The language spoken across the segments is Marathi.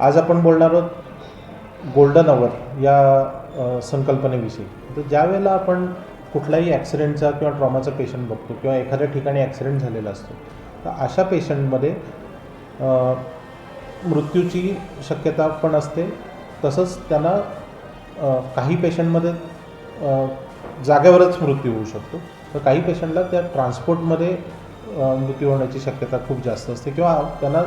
आज आपण बोलणार आहोत गोल्डन अवर या संकल्पनेविषयी. तर ज्यावेळेला आपण कुठलाही ॲक्सिडेंटचा किंवा ट्रॉमाचा पेशंट बघतो किंवा एखाद्या ठिकाणी ॲक्सिडेंट झालेला असतो तर अशा पेशंटमध्ये मृत्यूची शक्यता पण असते. तसंच त्यांना काही पेशंटमध्ये जागेवरच मृत्यू होऊ शकतो. तर काही पेशंटला त्या ट्रान्सपोर्टमध्ये मृत्यू होण्याची शक्यता खूप जास्त असते किंवा त्यांना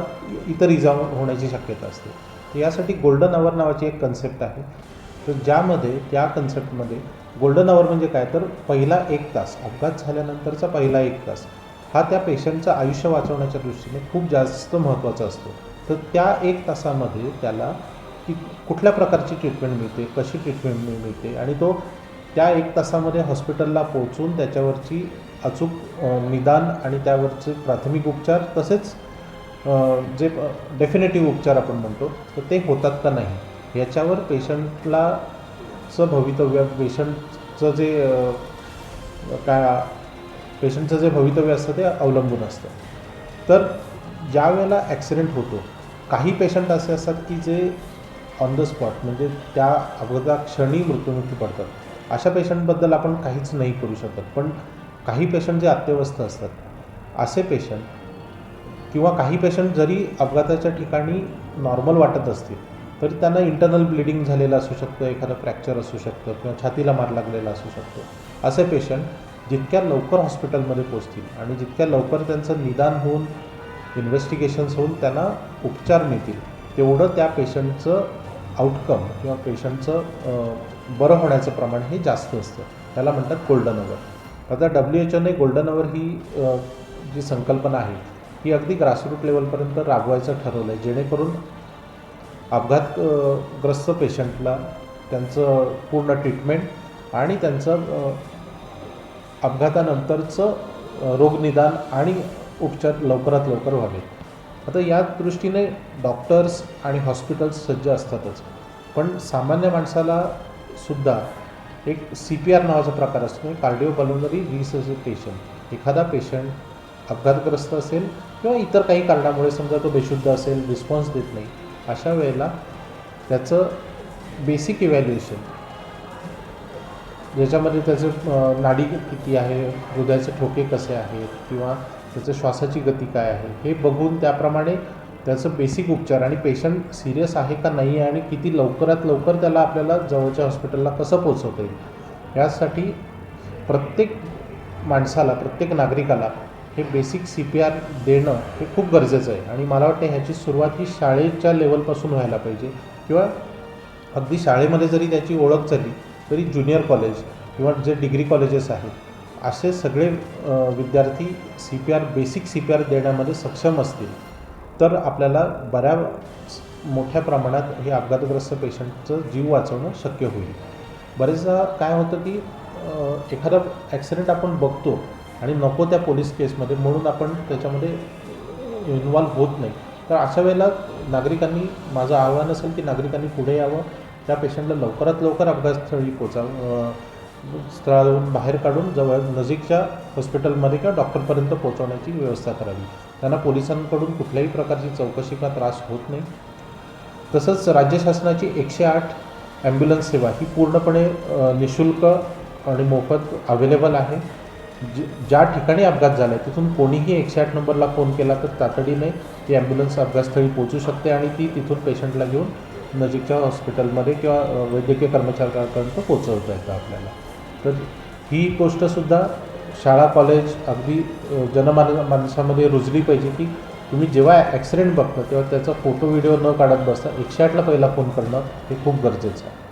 इतर इजा होण्याची शक्यता असते. तर यासाठी गोल्डन अवर नावाची एक कन्सेप्ट आहे. तर ज्यामध्ये त्या कन्सेप्टमध्ये गोल्डन अवर म्हणजे काय? तर पहिला एक तास अपघात झाल्यानंतरचा पहिला एक तास हा त्या पेशंटचं आयुष्य वाचवण्याच्या दृष्टीने खूप जास्त महत्त्वाचा असतो. तर त्या एक तासामध्ये त्याला की कुठल्या प्रकारची ट्रीटमेंट मिळते कशी ट्रीटमेंट मिळते आणि तो त्या एक तासामध्ये हॉस्पिटलला पोहोचून त्याच्यावरची अचूक निदान आणि त्यावरचे प्राथमिक उपचार तसेच जे डेफिनेटिव्ह उपचार आपण म्हणतो तर ते होतात का नाही? याच्यावर पेशंटला चं भवितव्य पेशंटचं जे काय पेशंटचं जे भवितव्य असतं ते अवलंबून असतं. तर ज्या वेळेला ॲक्सिडेंट होतो काही पेशंट असे असतात की जे ऑन द स्पॉट म्हणजे त्या अगोदर क्षणी मृत्युमुखी पडतात. अशा पेशंटबद्दल आपण काहीच नाही करू शकत. पण काही पेशंट जे अत्यवस्थ असतात असे पेशंट किंवा काही पेशंट जरी अपघाताच्या ठिकाणी नॉर्मल वाटत असतील तरी त्यांना इंटरनल ब्लिडिंग झालेलं असू शकतं एखादं फ्रॅक्चर असू शकतं किंवा छातीला मार लागलेला असू शकतो. असे पेशंट जितक्या लवकर हॉस्पिटलमध्ये पोचतील आणि जितक्या लवकर त्यांचं निदान होऊन इन्व्हेस्टिगेशन्स होऊन त्यांना उपचार मिळतील तेवढं त्या पेशंटचं आउटकम किंवा पेशंटचं बरं होण्याचं प्रमाण हे जास्त असतं. त्याला म्हणतात कोल्डन अवर आता डब्ल्यू एच ओने गोल्डन अवर ही जी संकल्पना आहे ही अगदी ग्रासरूट लेवलपर्यंत राबवायचं ठरवलं आहे जेणेकरून अपघातग्रस्त पेशंटला त्यांचं पूर्ण ट्रीटमेंट आणि त्यांचं अपघातानंतरचं रोगनिदान आणि उपचार लवकरात लवकर व्हावे. आता या दृष्टीने डॉक्टर्स आणि हॉस्पिटल्स सज्ज असतातच. पण सामान्य माणसाला सुद्धा एक सी पी आर नावाचा प्रकार असतो. कार्डिओ पल्मोनरी रिससिटेशन एखादा पेशंट अपघातग्रस्त असेल किंवा इतर काही कारणामुळे समजा तो बेशुद्ध असेल रिस्पॉन्स देत नाही अशा वेळेला त्याचं बेसिक इव्हॅल्युएशन ज्याच्यामध्ये त्याचं नाडी किती आहे हृदयाचे ठोके कसे आहेत किंवा त्याचं श्वासाची गती काय आहे हे बघून त्याप्रमाणे त्याचं बेसिक उपचार आणि पेशंट सिरियस आहे का नाही आहे आणि किती लवकरात लवकर त्याला आपल्याला जवळच्या हॉस्पिटलला कसं पोचवता येईल? यासाठी प्रत्येक माणसाला प्रत्येक नागरिकाला हे बेसिक सी पी आर देणं हे खूप गरजेचं आहे. आणि मला वाटतं ह्याची सुरुवात ही शाळेच्या लेवलपासून व्हायला पाहिजे. किंवा अगदी शाळेमध्ये जरी त्याची ओळख झाली तरी ज्युनियर कॉलेज किंवा जे डिग्री कॉलेजेस आहेत असे सगळे विद्यार्थी C P R basic C P R देण्यामध्ये सक्षम असतील. तर आपल्याला बऱ्या मोठ्या प्रमाणात हे अपघातग्रस्त पेशंटचं जीव वाचवणं शक्य होईल. बरेचदा काय होतं की एखादा ॲक्सिडेंट आपण बघतो आणि नको त्या पोलीस केसमध्ये म्हणून आपण त्याच्यामध्ये इन्वॉल्व्ह होत नाही. तर अशा वेळेला नागरिकांनी माझं आव्हान असेल की नागरिकांनी पुढे यावं. त्या पेशंटला लवकरात लवकर अपघातस्थळी पोचावं. स्थळावरून बाहेर काढून जवळ नजीकच्या हॉस्पिटलमध्ये किंवा डॉक्टरपर्यंत पोहोचवण्याची व्यवस्था करावी. त्यांना पोलिसांकडून कुठल्याही प्रकारची चौकशी किंवा त्रास होत नाही. तसंच राज्य शासनाची एकशे आठ ॲम्ब्युलन्स सेवा ही पूर्णपणे निशुल्क आणि मोफत अवेलेबल आहे. ज ज्या ठिकाणी अपघात झाला आहे तिथून कोणीही एकशे आठ नंबरला फोन केला तर तातडीने ती ॲम्ब्युलन्स अपघातस्थळी पोहोचू शकते आणि ती तिथून पेशंटला घेऊन नजीकच्या हॉस्पिटलमध्ये किंवा वैद्यकीय कर्मचाऱ्यांपर्यंत पोहोचवता येतं आपल्याला. तर ही गोष्टसुद्धा शाळा कॉलेज अगदी जनमान माणसामध्ये रुजली पाहिजे की तुम्ही जेव्हा ॲक्सिडेंट बघता तेव्हा त्याचा फोटो व्हिडिओ न काढत बसता एकशे आठला पहिला फोन करणं हे खूप गरजेचं आहे.